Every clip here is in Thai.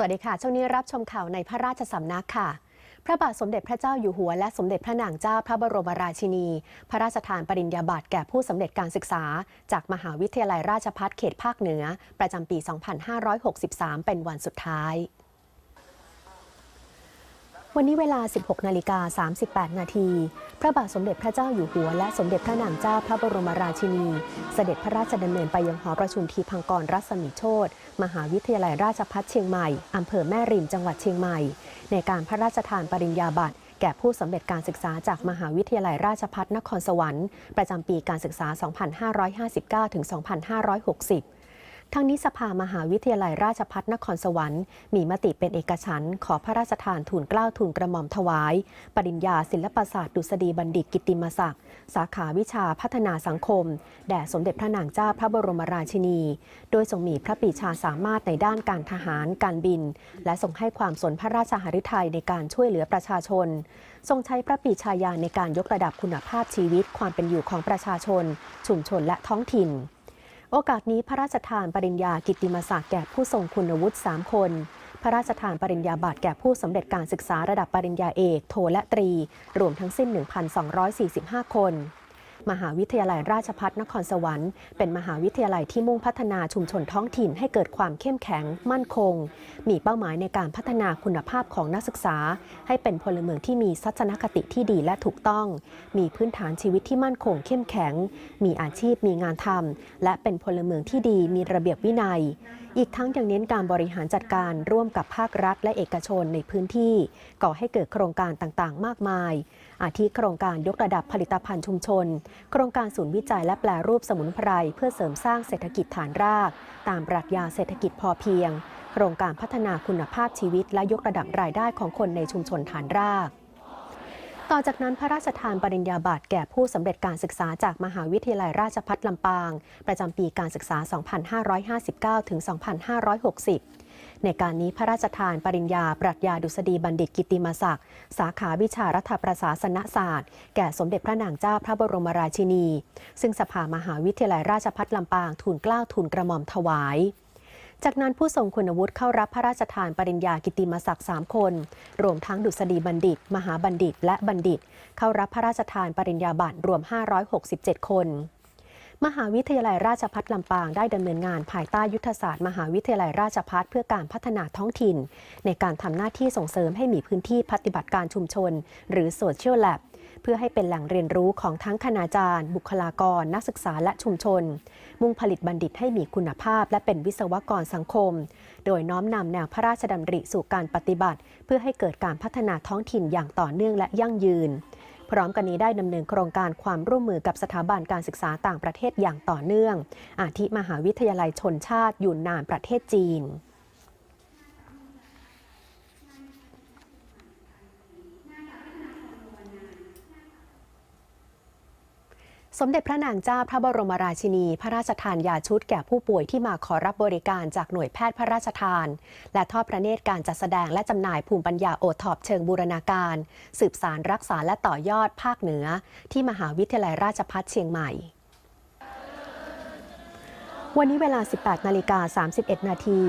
สวัสดีค่ะ ช่วงนี้รับชมข่าวในพระราชสำนักค่ะ พระบาทสมเด็จพระเจ้าอยู่หัว และสมเด็จพระนางเจ้าพระบรมราชินี พระราชทานปริญญาบัตรแก่ผู้สำเร็จการศึกษา จากมหาวิทยาลัยราชภัฏเขตภาคเหนือ ประจำปี 2563 เป็นวันสุดท้าย วันนี้เวลา 16 นาฬิกา 38 นาที พระบาทสมเด็จพระเจ้าอยู่หัว และสมเด็จพระนางเจ้าพระบรมราชินี เสด็จพระราชดำเนินไปยังหอประชุมทีพังกรรัศมีโชตมหาวิทยาลัยราชภัฏเชียงใหม่ อำเภอแม่ริม จังหวัดเชียงใหม่ ในการพระราชทานปริญญาบัตรแก่ผู้สำเร็จการศึกษาจากมหาวิทยาลัยราชภัฏนครสวรรค์ ประจำปีการศึกษา 2559ถึง2560 ทั้งนี้สภามหาวิทยาลัยราชภัฏนครสวรรค์ มีมติเป็นเอกฉันท์ขอพระราชทานทุนเกล้าทุนกระหม่อมถวาย ปริญญาศิลปศาสตร์ดุษฎีบัณฑิตกิติมศักดิ์สาขาวิชาพัฒนาสังคม แด่สมเด็จพระนางเจ้าพระบรมราชินี โดยทรงมีพระปีชาสามารถในด้านการทหาร การบิน และทรงให้ความสนพระราชหฤทัยในการช่วยเหลือประชาชน ทรงใช้พระปีชาญาณในการยกระดับคุณภาพชีวิตความเป็นอยู่ของประชาชน ชุมชนและท้องถิ่น โอกาสนี้พระราชทานปริญญากิติมศักดิ์แก่ผู้ทรงคุณวุฒิ 3 คน พระราชทานปริญญาบัตรแก่ผู้สำเร็จการศึกษาระดับปริญญาเอก โทและตรี รวมทั้งสิ้น 1,245 คน มหาวิทยาลัยราชภัฏนครสวรรค์ เป็นมหาวิทยาลัยที่มุ่งพัฒนาชุมชนท้องถิ่นให้เกิดความเข้มแข็ง มั่นคง มีเป้าหมายในการพัฒนาคุณภาพของนักศึกษา ให้เป็นพลเมืองที่มีทัศนคติที่ดีและถูกต้อง มีพื้นฐานชีวิตที่มั่นคง เข้มแข็ง มีอาชีพมีงานทำและเป็นพลเมืองที่ดีมีระเบียบวินัย อีกทั้งยังเน้นการบริหารจัดการร่วมกับภาครัฐและเอกชนในพื้นที่ ก่อให้เกิดโครงการต่างๆ มากมาย อาทิโครงการยกระดับผลิตภัณฑ์ชุมชน โครงการศูนย์วิจัยและแปลรูปสมุนไพรเพื่อเสริมสร้างเศรษฐกิจฐานราก ตามปรัชญาเศรษฐกิจพอเพียง โครงการพัฒนาคุณภาพชีวิตและยกระดับรายได้ของคนในชุมชนฐานราก ต่อจากนั้นพระราชทานปริญญาบัตรแก่ผู้สำเร็จการศึกษาจากมหาวิทยาลัยราชภัฏลำปาง ประจำปีการศึกษา 2559 ถึง 2560 ในการนี้พระราชทานปริญญาปรัชญาดุษฎีบัณฑิตกิติมศักดิ์ สาขาวิชารัฐประศาสนศาสตร์ แก่สมเด็จพระนางเจ้าพระบรมราชินี ซึ่งสภามหาวิทยาลัยราชภัฏลำปางทูลเกล้าทูลกระหม่อมถวาย จากนั้นผู้ทรงคุณวุฒิเข้ารับพระราชทานปริญญากิติมศักดิ์3คน รวมทั้งดุษฎีบัณฑิต มหาบัณฑิต และบัณฑิต เข้ารับพระราชทานปริญญาบัตรรวม 567 คน มหาวิทยาลัยราชภัฏลำปางได้ดำเนินงานภายใต้ยุทธศาสตร์มหาวิทยาลัยราชภัฏเพื่อการพัฒนาท้องถิ่น ในการทำหน้าที่ส่งเสริมให้มีพื้นที่ปฏิบัติการชุมชน หรือโซ เพื่อให้เป็นแหล่งเรียนรู้ของทั้งคณาจารย์ บุคลากร นักศึกษาและชุมชน มุ่งผลิตบัณฑิตให้มีคุณภาพ และเป็นวิศวกรสังคม โดยน้อมนำแนวพระราชดำริสู่การปฏิบัติ เพื่อให้เกิดการพัฒนาท้องถิ่นอย่างต่อเนื่องและยั่งยืนพร้อมกันนี้ได้ดำเนินโครงการความร่วมมือกับสถาบันการศึกษาต่างประเทศอย่างต่อเนื่อง อาทิมหาวิทยาลัยชนชาติยูนนานประเทศจีน สมเด็จพระนางเจ้าพระบรมราชินี พระราชทานยาชุดแก่ผู้ป่วยที่มาขอรับบริการจากหน่วยแพทย์พระราชทาน และทอดพระเนตรการจัดแสดงและจำหน่ายภูมิปัญญาโอทอปเชิงบูรณาการ สืบสารรักษาและต่อยอดภาคเหนือ ที่มหาวิทยาลัยราชภัฏเชียงใหม่วันนี้เวลา 18 นาฬิกา 31 นาที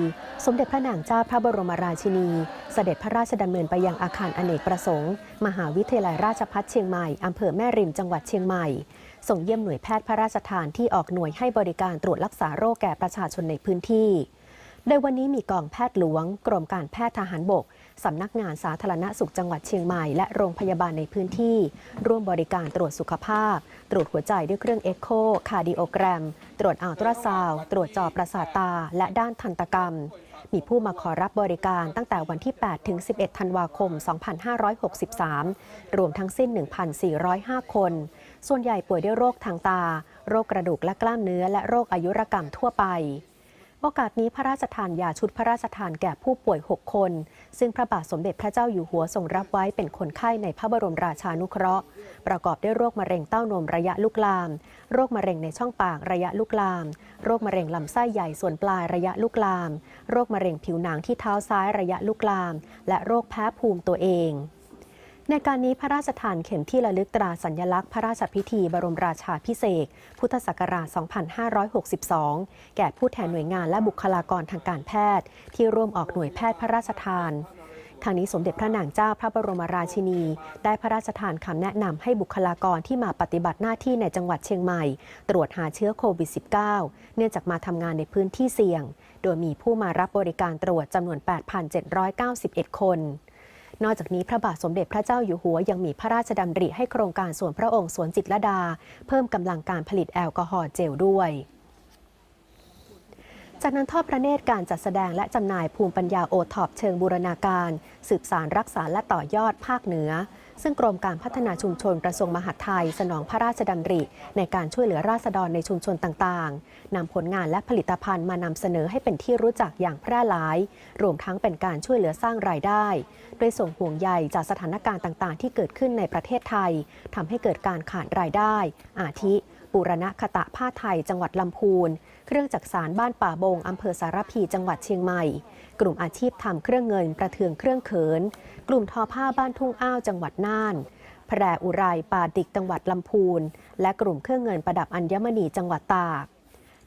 สมเด็จพระนางเจ้าพระบรมราชินี เสด็จพระราชดำเนินไปยังอาคารอเนกประสงค์ มหาวิทยาลัยราชภัฏเชียงใหม่ อำเภอแม่ริม จังหวัดเชียงใหม่ ส่งเยี่ยมหน่วยแพทย์พระราชทานที่ออกหน่วยให้บริการตรวจรักษาโรคแก่ประชาชนในพื้นที่ โดยวันนี้มีกองแพทย์หลวง กรมการแพทย์ทหารบก สำนักงานสาธารณสุขจังหวัดเชียงใหม่และโรงพยาบาลในพื้นที่ ร่วมบริการตรวจสุขภาพ ตรวจหัวใจด้วยเครื่องเอ็กโคคาร์ดิโอแกรม ตรวจอัลตราซาวตรวจจอประสาทตา และด้านทันตกรรม มีผู้มาขอรับบริการตั้งแต่วันที่ 8 ถึง 11 ธันวาคม 2563 รวมทั้งสิ้น 1,405 คน ส่วนใหญ่ป่วยด้วยโรคทางตา โรคกระดูกและกล้ามเนื้อ และโรคอายุรกรรมทั่วไป โอกาสนี้พระราชทานยาชุดพระราชทานแก่ผู้ป่วย 6 คน ซึ่งพระบาทสมเด็จพระเจ้าอยู่หัวทรงรับไว้เป็นคนไข้ในพระบรมราชานุเคราะห์ ประกอบด้วยโรคมะเร็งเต้านมระยะลุกลาม โรคมะเร็งในช่องปากระยะลุกลาม โรคมะเร็งลำไส้ใหญ่ส่วนปลายระยะลุกลาม โรคมะเร็งผิวหนังที่เท้าซ้ายระยะลุกลาม และโรคแพ้ภูมิตัวเอง ในการนี้พระราชทานเข็มที่ระลึกตราสัญลักษณ์พระราชพิธีบรมราชาพิเศษ พุทธศักราช 2562 แก่ผู้แทนหน่วยงานและบุคลากรทางการแพทย์ ที่ร่วมออกหน่วยแพทย์พระราชทานทางนี้สมเด็จพระนางเจ้าพระบรมราชินี ได้พระราชทานคำแนะนำให้บุคลากรที่มาปฏิบัติหน้าที่ในจังหวัดเชียงใหม่ ตรวจหาเชื้อโควิด -19 เนื่องจากมาทำงานในพื้นที่เสี่ยง โดยมีผู้มารับบริการตรวจจำนวน 8,791 คน นอกจากนี้พระบาทสมเด็จพระเจ้าอยู่หัวยังมีพระราชดำริให้โครงการสวนพระองค์สวนจิตรดา เพิ่มกำลังการผลิตแอลกอฮอล์เจลด้วยจากนั้นทอดพระเนตรการจัดแสดงและจำหน่ายภูมิปัญญาโอท็อปเชิงบูรณาการ สืบสารรักษาและต่อยอดภาคเหนือ ซึ่งกรมการพัฒนาชุมชนกระทรวงมหาดไทย สนองพระราชดำริ ในการช่วยเหลือราษฎรในชุมชนต่างๆนำผลงานและผลิตภัณฑ์มานำเสนอให้เป็นที่รู้จักอย่างแพร่หลาย รวมทั้งเป็นการช่วยเหลือสร้างรายได้โดยส่งห่วงใยจากสถานการณ์ต่างๆ ที่เกิดขึ้นในประเทศไทยทำให้เกิดการขาดรายได้ อาทิ ปูรณะคตะผ้าไทย จังหวัดลำพูน เครื่องจักสารบ้านป่าบงอำเภอสารพี จังหวัดเชียงใหม่ กลุ่มอาชีพทำเครื่องเงินประเทืองเครื่องเขิน กลุ่มทอผ้าบ้านทุ่งอ้าวจังหวัดน่านแพรอุไรป่าดิกจังหวัดลำพูน และกลุ่มเครื่องเงินประดับอัญมณีจังหวัดตาก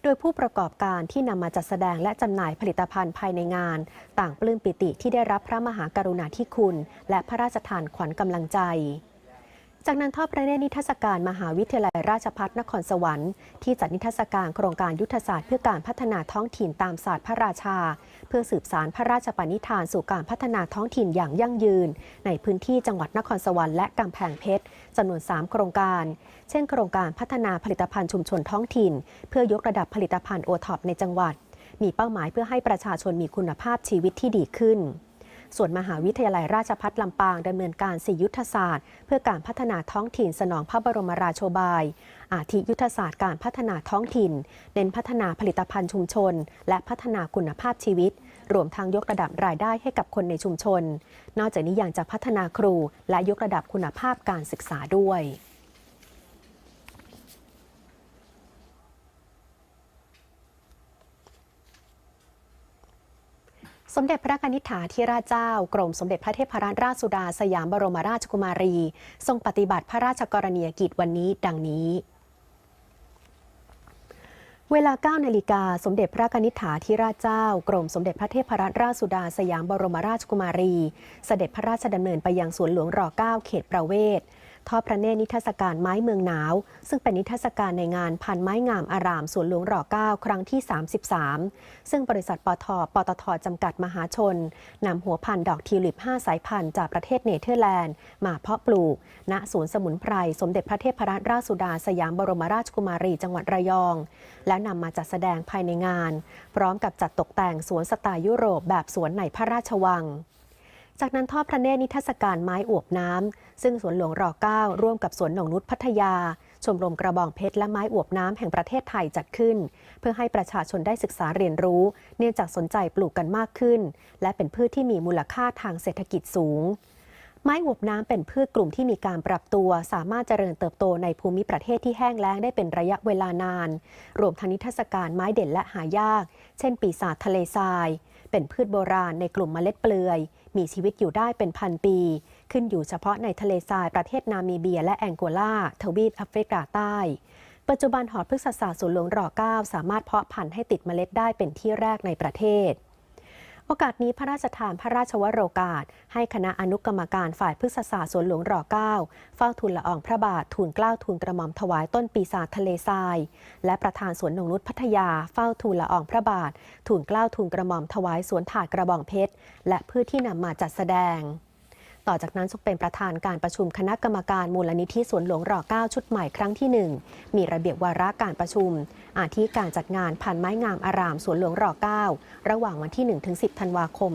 โดยผู้ประกอบการที่นำมาจัดแสดงและจำหน่ายผลิตภัณฑ์ภายในงาน ต่างปลื้มปิติที่ได้รับพระมหากรุณาธิคุณ และพระราชทานขวัญกำลังใจ จากนั้นทอดพระเนตรนิทรรศการมหาวิทยาลัยราชภัฏนครสวรรค์ที่จัดนิทรรศการโครงการยุทธศาสตร์เพื่อการพัฒนาท้องถิ่นตามศาสตร์พระราชา เพื่อสืบสารพระราชปณิธานสู่การพัฒนาท้องถิ่นอย่างยั่งยืน ในพื้นที่จังหวัดนครสวรรค์และกำแพงเพชรจำนวน 3 โครงการ เช่น โครงการพัฒนาผลิตภัณฑ์ชุมชนท้องถิ่น เพื่อยกระดับผลิตภัณฑ์โอท็อปในจังหวัด มีเป้าหมายเพื่อให้ประชาชนมีคุณภาพชีวิตที่ดีขึ้น ส่วนมหาวิทยาลัยราชภัฏลำปางดำเนินการสี่ยุทธศาสตร์ เพื่อการพัฒนาท้องถิ่นสนองพระบรมราโชบาย อาทิยุทธศาสตร์การพัฒนาท้องถิ่น เน้นพัฒนาผลิตภัณฑ์ชุมชน และพัฒนาคุณภาพชีวิต รวมทั้งยกระดับรายได้ให้กับคนในชุมชน นอกจากนี้ยังจะพัฒนาครูและยกระดับคุณภาพการศึกษาด้วย สมเด็จพระกนิษฐาธิราชเจ้า กรมสมเด็จพระเทพรัตนราชสุดา สยามบรมราชกุมารี ทรงปฏิบัติพระราชกรณียกิจวันนี้ ดังนี้ เวลา9นาฬิกาสมเด็จพระกนิษฐาธิราชเจ้า กรมสมเด็จพระเทพรัตนราชสุดา สยามบรมราชกุมารี เสด็จพระราชดำเนินไปยังสวนหลวงร9เขตประเวศ ทอดพระเนตรนิทรรศการไม้เมืองหนาว ซึ่งเป็นนิทรรศการในงานพันไม้งามอารามสวนหลวงร9ครั้งที่ 33 ซึ่งบริษัทปทปตทจำกัดมหาชนนำหัวพันธุ์ดอกทิวลิป 5 สายพันธุ์จากประเทศเนเธอร์แลนด์ มาเพาะปลูก ณสวนสมุนไพร สมเด็จพระเทพรัตนราชสุดาสยามบรมราชกุมารีจังหวัดระยอง และนำมาจัดแสดงภายในงาน พร้อมกับจัดตกแต่งสวนสไตล์ยุโรปแบบสวนในพระราชวัง จากนั้นทอดพระเนตรนิทรรศการไม้อวบน้ำ ซึ่งสวนหลวงร9ร่วมกับสวนหนองนุชพัทยา ชมรมกระบองเพชรและไม้อวบน้ำแห่งประเทศไทยจัดขึ้น เพื่อให้ประชาชนได้ศึกษาเรียนรู้ เนื่องจากสนใจปลูกกันมากขึ้น และเป็นพืชที่มีมูลค่าทางเศรษฐกิจสูงไม้อวบน้ำเป็นพืชกลุ่มที่มีการปรับตัว สามารถเจริญเติบโตในภูมิประเทศที่แห้งแล้งได้เป็นระยะเวลานาน รวมทั้งนิทรรศการไม้เด่นและหายาก เช่นปีศาจทะเลทราย เป็นพืชโบราณในกลุ่มเมล็ดเปลือย มีชีวิตอยู่ได้เป็นพันปี ขึ้นอยู่เฉพาะในทะเลทรายประเทศนามิเบีย และแองโกลาทวีปแอฟริกาใต้ ปัจจุบันหอพฤกษศาสตร์สวนหลวงรอ9สามารถเพาะพันธุ์ให้ติดเมล็ดได้เป็นที่แรกในประเทศ โอกาสนี้พระราชทานพระราชวโรกาส ให้คณะอนุกรรมการฝ่ายพฤกษศาสตร์สวนหลวงร9เฝ้าทูลละอองพระบาททูลเกล้าทูลกระหม่อมถวายต้นปีศาจทะเลทราย และประธานสวนนงนุษพัทยาเฝ้าทูลละอองพระบาททูลเกล้าทูลกระหม่อมถวายสวนถาดกระบองเพชร และพืชที่นำมาจัดแสดง ต่อจากนั้นทรงเป็นประธานการประชุมคณะกรรมการมูลนิธิสวนหลวงร9ชุดใหม่ครั้งที่ 1 มีระเบียบวาระการประชุม อาทิการจัดงานพันไม้งามอารามสวนหลวงร9ระหว่างวันที่ 1-10 ธันวาคม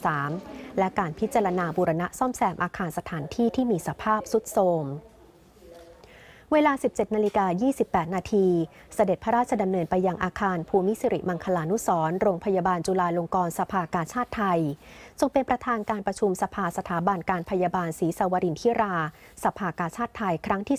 2563 และการพิจารณาบูรณะซ่อมแซมอาคารสถานที่ที่มีสภาพสุดโทรม เวลา 17 นาฬิกา 28 นาที เสด็จพระราชดำเนินไปยังอาคารภูมิสิริมังคลานุสรณ์โรงพยาบาลจุฬาลงกรณ์สภากาชาติไทย ทรงเป็นประธานการประชุมสภาสถาบันการพยาบาลศรีสวรินทิรา สภากาชาติไทยครั้งที่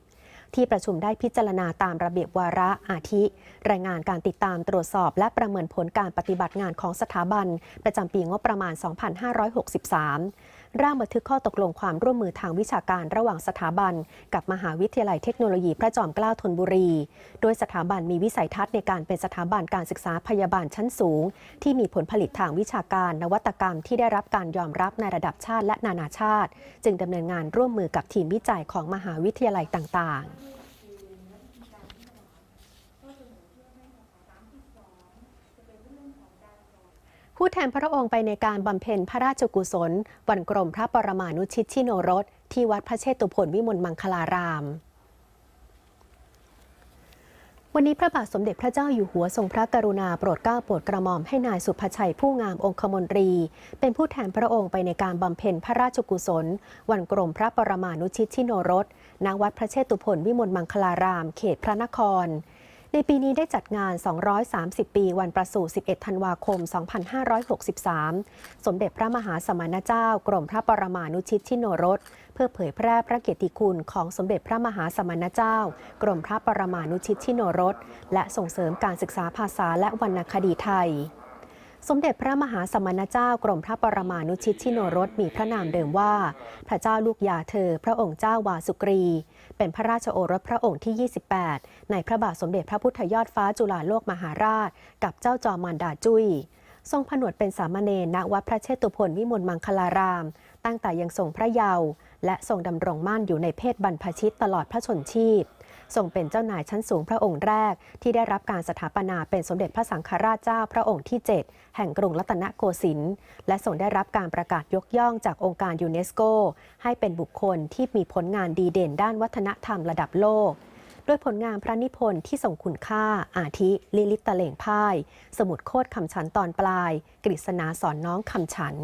30ที่ประชุมได้พิจารณาตามระเบียบวาระอาทิ รายงานการติดตามตรวจสอบ และประเมินผลการปฏิบัติงานของสถาบัน ประจำปีงบประมาณ 2563 ร่างบันทึกข้อตกลงความร่วมมือทางวิชาการระหว่างสถาบัน กับมหาวิทยาลัยเทคโนโลยีพระจอมเกล้าธนบุรี โดยสถาบันมีวิสัยทัศน์ในการเป็นสถาบันการศึกษาพยาบาลชั้นสูง ที่มีผลผลิตทางวิชาการ นวัตกรรมที่ได้รับการยอมรับในระดับชาติและนานาชาติ จึงดำเนินงานร่วมมือกับทีมวิจัยของมหาวิทยาลัยต่าง ๆ ผู้แทนพระองค์ไปในการบำเพ็ญพระราชกุศล วันกรมพระปรมานุชิตชิโนรส ที่วัดพระเชตุพนวิมลมังคลาราม วันนี้พระบาทสมเด็จพระเจ้าอยู่หัวทรงพระกรุณาโปรดเกล้าโปรดกระหม่อมให้นายสุภชัยผู้งามองคมนตรี เป็นผู้แทนพระองค์ไปในการบำเพ็ญพระราชกุศล วันกรมพระปรมานุชิตชิโนรสณวัดพระเชตุพนวิมลมังคลาราม เขตพระนคร ในปีนี้ได้จัดงาน 230 ปีวันประสูติ11 ธันวาคม 2563 สมเด็จพระมหาสมณเจ้า กรมพระปรมานุชิตชิโนรส เพื่อเผยแพร่พระเกียรติคุณของสมเด็จพระมหาสมณเจ้า กรมพระปรมานุชิตชิโนรส และส่งเสริมการศึกษาภาษาและวรรณคดีไทยสมเด็จพระมหาสมณเจ้ากรมพระปรมานุชิตชิโนรสมีพระนามเดิมว่า พระเจ้าลูกยาเธอ พระองค์เจ้าวาสุกรี เป็นพระราชโอรสพระองค์ที่ 28 ในพระบาทสมเด็จพระพุทธยอดฟ้าจุฬาโลกมหาราช กับเจ้าจอมานดาจุย้ยทรงผนวดเป็นสามเณรณวัดพระเชตุพนวิมลมังคลาราม ตั้งแต่ยังทรงพระเยาว์และทรงดำรงมั่นอยู่ในเพศบรรพชิตตลอดพระชนชีพ ทรงเป็นเจ้านายชั้นสูงพระองค์แรก ที่ได้รับการสถาปนาเป็นสมเด็จพระสังฆราชเจ้าพระองค์ที่ 7 แห่งกรุงรัตนโกสินทร์และทรงได้รับการประกาศยกย่องจากองค์การยูเนสโก ให้เป็นบุคคลที่มีผลงานดีเด่นด้านวัฒนธรรมระดับโลกด้วยผลงานพระนิพนธ์ที่ทรงคุณค่า อาทิ ลิลิตตะเหล่งพ่าย สมุดโคดคำฉันตอนปลาย กฤษณาสอนน้องคำฉัน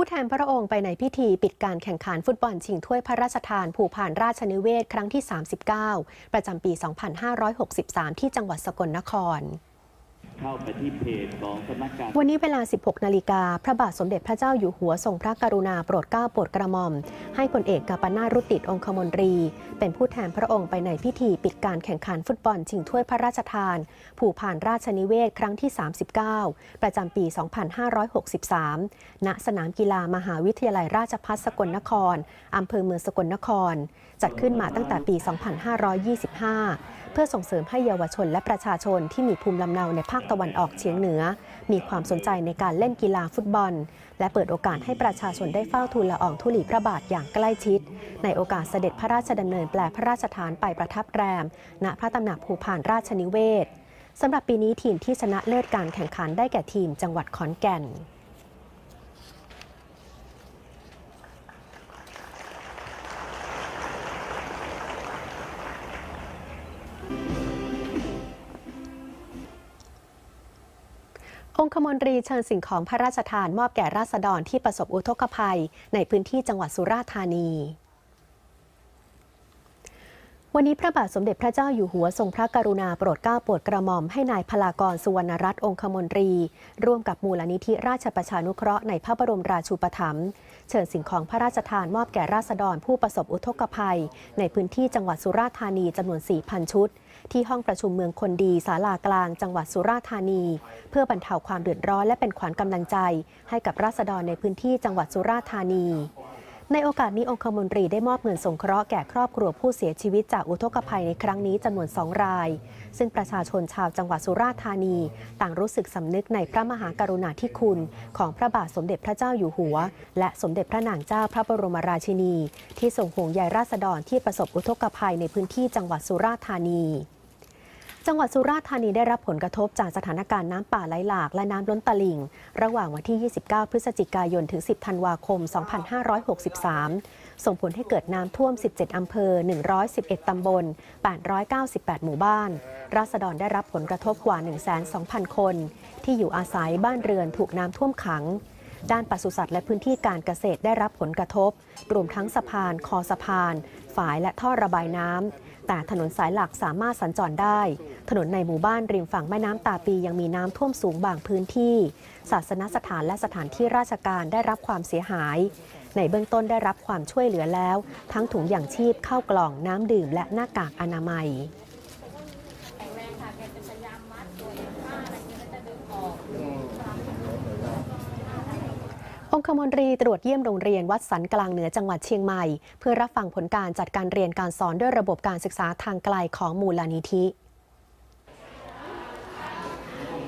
ผู้แทนพระองค์ไปในพิธีปิดการแข่งขันฟุตบอลชิงถ้วยพระราชทานผูผ่านราชนิเวศครั้งที่ 39 ประจำปี 2563 ที่จังหวัดสกลนคร เข้าไปที่เพจของสำนักการวันนี้เวลา 16 นาฬิกา พระบาทสมเด็จพระเจ้าอยู่หัวทรงพระกรุณาโปรดเกล้าโปรดกระหม่อม ให้พลเอกกาปนารุติดองคมนตรี เป็นผู้แทนพระองค์ไปในพิธีปิดการแข่งขันฟุตบอลชิงถ้วยพระราชทาน ผูผ่านราชนิเวศครั้งที่ 39 ประจำปี 2563 ณ สนามกีฬามหาวิทยาลัยราชภัฏสกลนครอำเภอเมืองสกลนคร จัดขึ้นมาตั้งแต่ปี 2525 เพื่อส่งเสริมให้เยาวชนและประชาชนที่มีภูมิลำเนาในภาคตะวันออกเฉียงเหนือ มีความสนใจในการเล่นกีฬาฟุตบอล และเปิดโอกาสให้ประชาชนได้เฝ้าทูลละอองธุลีพระบาทอย่างใกล้ชิด ในโอกาสเสด็จพระราชดำเนินแปลพระราชทานไปประทับแรม ณพระตำหนักภูพานราชนิเวศสำหรับปีนี้ทีมที่ชนะเลิศการแข่งขันได้แก่ทีมจังหวัดขอนแก่น องคมนตรีเชิญสิ่งของพระราชทานมอบแก่ราษฎรที่ประสบอุทกภัย ในพื้นที่จังหวัดสุราษฎร์ธานีวันนี้พระบาทสมเด็จพระเจ้าอยู่หัวทรงพระกรุณาโปรดเกล้าโปรดกระหม่อมให้นายพลากรสุวรรณรัตน์องคมนตรี ร่วมกับมูลนิธิราชประชานุเคราะห์ในพระบรมราชูปถัมภ์เชิญสิ่งของพระราชทานมอบแก่ราษฎรผู้ประสบอุทกภัย ในพื้นที่จังหวัดสุราษฎร์ธานีจำนวน 4,000 ชุด ที่ห้องประชุมเมืองคนดีศาลากลาง จังหวัดสุราษฎร์ธานี เพื่อบรรเทาความเดือดร้อนและเป็นขวัญกำลังใจ ให้กับราษฎรในพื้นที่จังหวัดสุราษฎร์ธานี ในโอกาสนี้องคมนตรีได้มอบเงินสงเคราะห์แก่ครอบครัวผู้เสียชีวิตจากอุทกภัยในครั้งนี้จำนวน2ราย ซึ่งประชาชนชาวจังหวัดสุราษฎร์ธานี ต่างรู้สึกสำนึกในพระมหากรุณาธิคุณ ของพระบาทสมเด็จพระเจ้าอยู่หัว และสมเด็จพระนางเจ้าพระบรมราชินี ที่ทรงห่วงใยราษฎรที่ประสบอุทกภัยในพื้นที่จังหวัดสุราษฎร์ธานี จังหวัดสุราษฎร์ธานีได้รับผลกระทบจากสถานการณ์น้ำป่าไหลหลากและน้ำล้นตลิ่ง ระหว่างวันที่ 29 พฤศจิกายน ถึง 10 ธันวาคม 2563 ส่งผลให้เกิดน้ำท่วม 17 อำเภอ 111 ตำบล 898 หมู่บ้าน ราษฎรได้รับผลกระทบกว่า 102,000 คน ที่อยู่อาศัยบ้านเรือนถูกน้ำท่วมขังด้านปศุสัตว์และพื้นที่การเกษตรได้รับผลกระทบ รวมทั้งสะพาน คอสะพาน ฝายและท่อระบายน้ำ แต่ถนนสายหลักสามารถสัญจรได้ ถนนในหมู่บ้านริมฝั่งแม่น้ำตาปียังมีน้ำท่วมสูงบางพื้นที่ ศาสนสถานและสถานที่ราชการได้รับความเสียหาย ในเบื้องต้นได้รับความช่วยเหลือแล้ว ทั้งถุงอย่างชีพข้าวกล่องน้ำดื่มและหน้ากากอนามัย อง คมนตรีตรวจเยี่ยมโรงเรียนวัดสันกลางเหนือจังหวัดเชียงใหม่ เพื่อรับฟังผลการจัดการเรียนการสอนด้วยระบบการศึกษาทางไกลของมูลนิธิ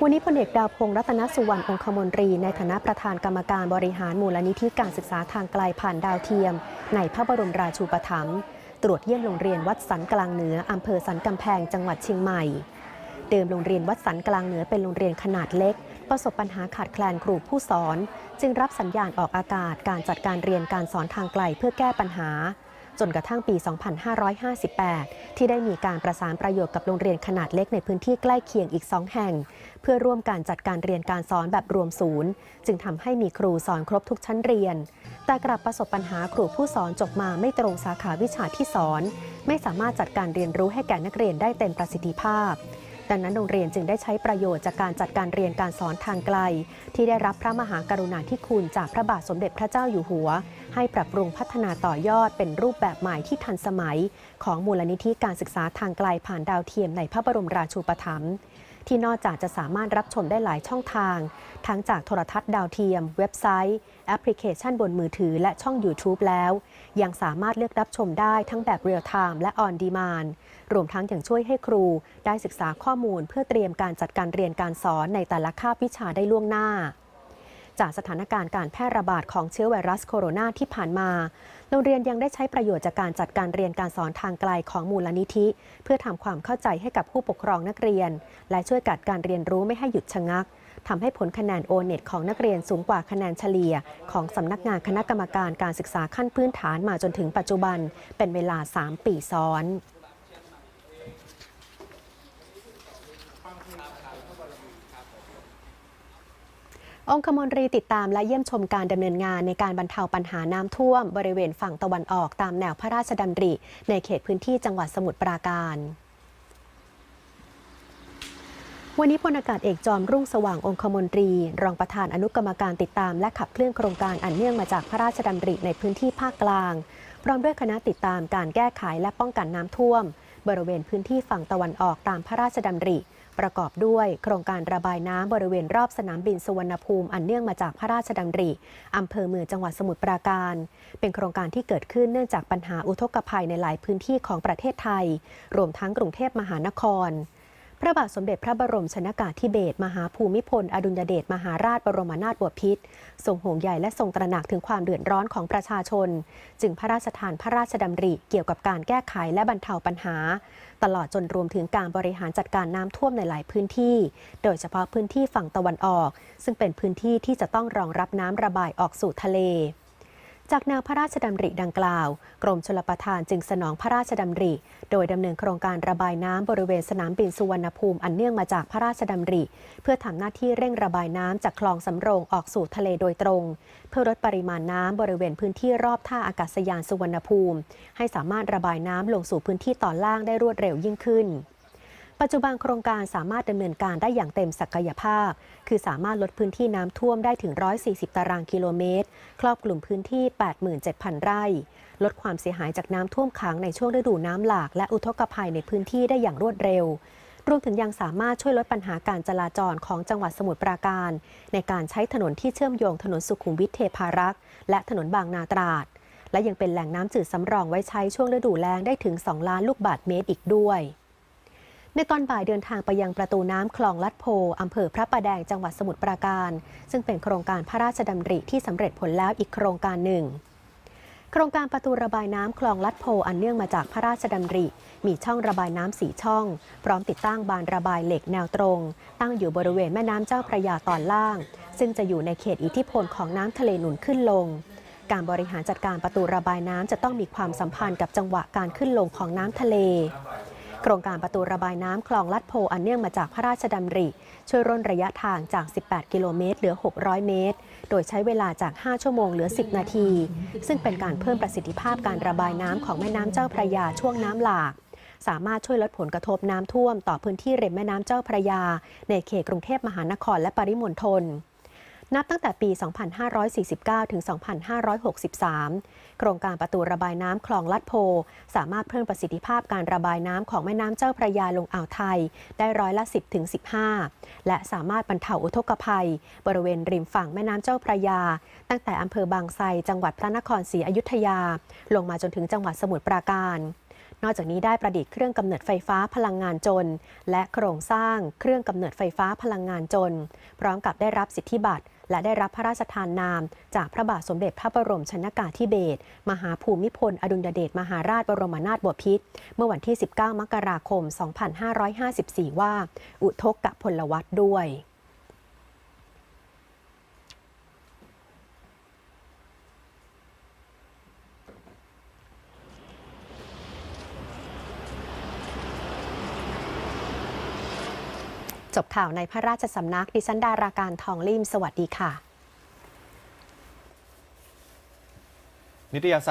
วันนี้พลเอกดาวพงษ์รัตนสุวรรณองคมนตรี ในฐานะประธานกรรมการบริหารมูลนิธิการศึกษาทางไกลผ่านดาวเทียม ในพระบรมราชูปถัมภ์ตรวจเยี่ยมโรงเรียนวัดสันกลางเหนืออำเภอสันกำแพงจังหวัดเชียงใหม่ เดิมโรงเรียนวัดสันกลางเหนือเป็นโรงเรียนขนาดเล็ก ประสบปัญหาขาดแคลนครูผู้สอน จึงรับสัญญาณออกอากาศการจัดการเรียนการสอนทางไกลเพื่อแก้ปัญหา จนกระทั่งปี 2558 ที่ได้มีการประสานประโยชน์กับโรงเรียนขนาดเล็กในพื้นที่ใกล้เคียงอีก 2 แห่ง เพื่อร่วมการจัดการเรียนการสอนแบบรวมศูนย์ จึงทำให้มีครูสอนครบทุกชั้นเรียน แต่กลับประสบปัญหาครูผู้สอนจบมาไม่ตรงสาขาวิชาที่สอน ไม่สามารถจัดการเรียนรู้ให้แก่นักเรียนได้เต็มประสิทธิภาพ ดังนั้นโรงเรียนจึงได้ใช้ประโยชน์จากการจัดการเรียนการสอนทางไกล ที่ได้รับพระมหากรุณาธิคุณจากพระบาทสมเด็จพระเจ้าอยู่หัว ให้ปรับปรุงพัฒนาต่อยอดเป็นรูปแบบใหม่ที่ทันสมัย ของมูลนิธิการศึกษาทางไกลผ่านดาวเทียมในพระบรมราชูปถัมภ์ ที่นอกจากจะสามารถรับชมได้หลายช่องทาง ทั้งจากโทรทัศน์ดาวเทียม เว็บไซต์ แอปพลิเคชันบนมือถือและช่อง YouTube แล้ว ยังสามารถเลือกรับชมได้ทั้งแบบเรียลไทม์และออนดีมานรวมทั้งยังช่วยให้ครูได้ศึกษาข้อมูล เพื่อเตรียมการจัดการเรียนการสอนในแต่ละคาบวิชาได้ล่วงหน้าจากสถานการณ์การแพร่ระบาดของเชื้อไวรัสโคโรนาที่ผ่านมา โรงเรียนยังได้ใช้ประโยชน์จากการจัดการเรียนการสอนทางไกลของมูลนิธิ เพื่อทำความเข้าใจให้กับผู้ปกครองนักเรียน และช่วยกัดการเรียนรู้ไม่ให้หยุดชะงักทำให้ผลคะแนนโอเน็ตของนักเรียนสูงกว่าคะแนนเฉลี่ย ของสำนักงานคณะกรรมการการศึกษาขั้นพื้นฐานมาจนถึงปัจจุบัน เป็นเวลา 3 ปีซ้อน องคมนตรีติดตามและเยี่ยมชมการดำเนินงานในการบรรเทาปัญหาน้ำท่วม บริเวณฝั่งตะวันออกตามแนวพระราชดำริ ในเขตพื้นที่จังหวัดสมุทรปราการวันนี้พลอากาศเอกจอมรุ่งสว่างองคมนตรี รองประธานอนุกรรมการติดตามและขับเคลื่อนโครงการอันเนื่องมาจากพระราชดำริในพื้นที่ภาคกลาง พร้อมด้วยคณะติดตามการแก้ไขและป้องกันน้ำท่วม บริเวณพื้นที่ฝั่งตะวันออกตามพระราชดำริ ประกอบด้วยโครงการระบายน้ำบริเวณรอบสนามบินสุวรรณภูมิอันเนื่องมาจากพระราชดำริอำเภอเมืองจังหวัดสมุทรปราการ เป็นโครงการที่เกิดขึ้นเนื่องจากปัญหาอุทกภัยในหลายพื้นที่ของประเทศไทย รวมทั้งกรุงเทพมหานครพระบาทสมเด็จพระบรมชนากาธิเบศรมหาภูมิพล อดุลยเดชมหาราชบรมนาถบพิตรทรงห่วงใยและทรงตระหนักถึงความเดือดร้อนของประชาชน จึงพระราชทานพระราชดำริเกี่ยวกับการแก้ไขและบรรเทาปัญหา ตลอดจนรวมถึงการบริหารจัดการน้ำท่วมในหลายพื้นที่ โดยเฉพาะพื้นที่ฝั่งตะวันออก ซึ่งเป็นพื้นที่ที่จะต้องรองรับน้ำระบายออกสู่ทะเล จากแนวพระราชดำริดังกล่าว กรมชลประทานจึงสนองพระราชดำริ โดยดำเนินโครงการระบายน้ำบริเวณสนามบินสุวรรณภูมิอันเนื่องมาจากพระราชดำริ เพื่อทำหน้าที่เร่งระบายน้ำจากคลองสำโรงออกสู่ทะเลโดยตรง เพื่อลดปริมาณน้ำบริเวณพื้นที่รอบท่าอากาศยานสุวรรณภูมิ ให้สามารถระบายน้ำลงสู่พื้นที่ตอนล่างได้รวดเร็วยิ่งขึ้น ปัจจุบันโครงการสามารถดำเนินการได้อย่างเต็มศักยภาพ คือสามารถลดพื้นที่น้ำท่วมได้ถึง 140 ตารางกิโลเมตร ครอบคลุมพื้นที่ 87,000 ไร่ ลดความเสียหายจากน้ำท่วมขังในช่วงฤดูน้ำหลาก และอุทกภัยในพื้นที่ได้อย่างรวดเร็วรวมถึงยังสามารถช่วยลดปัญหาการจราจรของจังหวัดสมุทรปราการ ในการใช้ถนนที่เชื่อมโยงถนนสุขุมวิทเทพารักษ์และถนนบางนาตราด และยังเป็นแหล่งน้ำจืดสำรองไว้ใช้ช่วงฤดูแล้งได้ถึง 2 ล้านลูกบาศก์เมตรอีกด้วย ในตอนบ่ายเดินทางไปยังประตูน้ำคลองลัดโพอำเภอพระประแดงจังหวัดสมุทรปราการ ซึ่งเป็นโครงการพระราชดำริที่สำเร็จผลแล้วอีกโครงการหนึ่ง โครงการประตูระบายน้ำคลองลัดโพอันเนื่องมาจากพระราชดำริ มีช่องระบายน้ำสีช่อง พร้อมติดตั้งบานระบายเหล็กแนวตรง ตั้งอยู่บริเวณแม่น้ำเจ้าพระยาตอนล่าง ซึ่งจะอยู่ในเขตอิทธิพลของน้ำทะเลหนุนขึ้นลงการบริหารจัดการประตูระบายน้ำจะต้องมีความสัมพันธ์กับจังหวะการขึ้นลงของน้ำทะเล โครงการประตูระบายน้ำคลองลัดโพอันเนื่องมาจากพระราชดำริ ช่วยร่นระยะทางจาก 18 กิโลเมตร เหลือ 600 เมตร โดยใช้เวลาจาก 5 ชั่วโมงเหลือ 10 นาที ซึ่งเป็นการเพิ่มประสิทธิภาพการระบายน้ำของแม่น้ำเจ้าพระยาช่วงน้ำหลาก สามารถช่วยลดผลกระทบน้ำท่วม ต่อพื้นที่ริมแม่น้ำเจ้าพระยา ในเขตกรุงเทพมหานครและปริมณฑล นับตั้งแต่ปี 2549 ถึง 2563 โครงการประตูระบายน้ำคลองลัดโพ สามารถเพิ่มประสิทธิภาพการระบายน้ำของแม่น้ำเจ้าพระยาลงอ่าวไทย ได้ร้อยละ 10 ถึง 15 และสามารถบรรเทาอุทกภัย บริเวณริมฝั่งแม่น้ำเจ้าพระยา ตั้งแต่อำเภอบางไทรจังหวัดพระนครศรีอยุธยา ลงมาจนถึงจังหวัดสมุทรปราการนอกจากนี้ได้ประดิษฐ์เครื่องกำเนิดไฟฟ้าพลังงานจนและโครงสร้างเครื่องกำเนิดไฟฟ้าพลังงานจนพร้อมกับได้รับสิทธิบัตร และได้รับพระราชทานนาม จากพระบาทสมเด็จพระบรมชนกาธิเบศรมหาภูมิพล อดุลยเดชมหาราชบรมนาถบพิตรเมื่อวันที่ 19 มกราคม 2554 ว่า อุทกกพลวัตด้วย จบข่าวในพระราชสำนักดิฉันดาราการทองลิมสวัสดีค่ะ นิตยสาร